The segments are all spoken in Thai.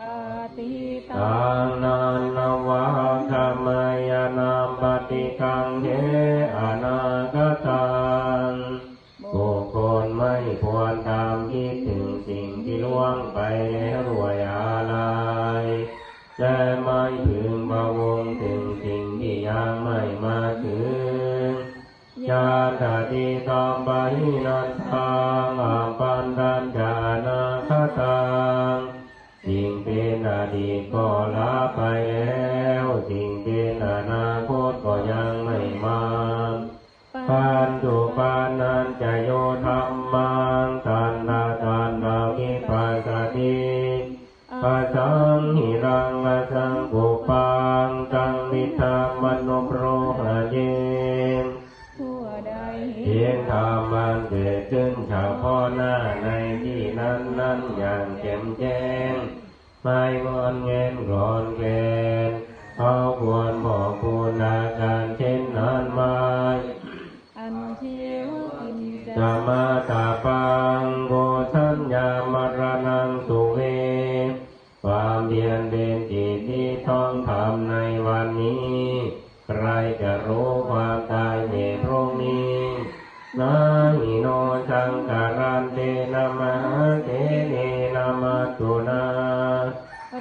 ตางนานนวะขมยานาปฏิกังเทอนาคตังบุคคลไม่ควรตามคิดถึงสิ่งที่ล่วงไปแล้วรวยอะไรและไม่พึงบวงถึงสิ่งที่ยังไม่มาถึงยาตติตอมปนันทังอาปันตัญจานาคตัง สิ่งเป็นอดีตก็ละไปแล้ว สิ่งเป็นอนาคตก็ยังไม่มาปันตุปานันจะโยธรรมังตันตาตันตาวิปัสสติปัสสังหิรังอสังกุปังตังวิธามโนโปรหะเยทั่วใดเพียงธรรมันเกิดขึ้นเฉพาะหน้าในที่นั้น นั้นอย่างแจ่มแจ้งไม่งอนเงินกรอนเกนเขาควรบอกคุณอาการเช่นนั้นไหมอันเชียวกินจะจะมาตาปังโกทัญญามรณังสุเวความเพียรเป็นจิตที่ท่องทำในวันนี้ ใครจะรู้ความตายในพรุ่งนี้นาหิโนจังการันเตนะมหา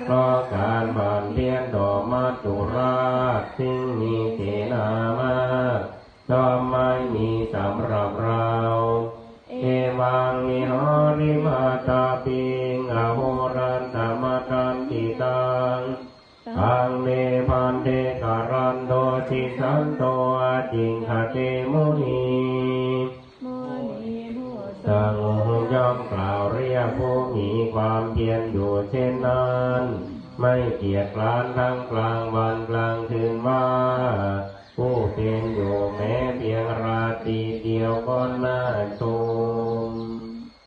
เพราะการบานเพียนดอกมัตุราชซึ่งมีเสนามาก็ไม่มีสำหรับเรา เอวังมิหาริมาตาปิงอโหรันตมตันติตังทังเมพันเทการันโตทิสันโตจิงคเตมุนีโมนีผู้ทรสัง ย่อมกล่าวเรียกผู้มีความเพียรอยู่เช่นนั้นไม่เกียจคร้านทั้งกลางวันกลางคืนว่า ผู้เป็นอยู่แม้เพียงราตรีเดียวก็น่าชม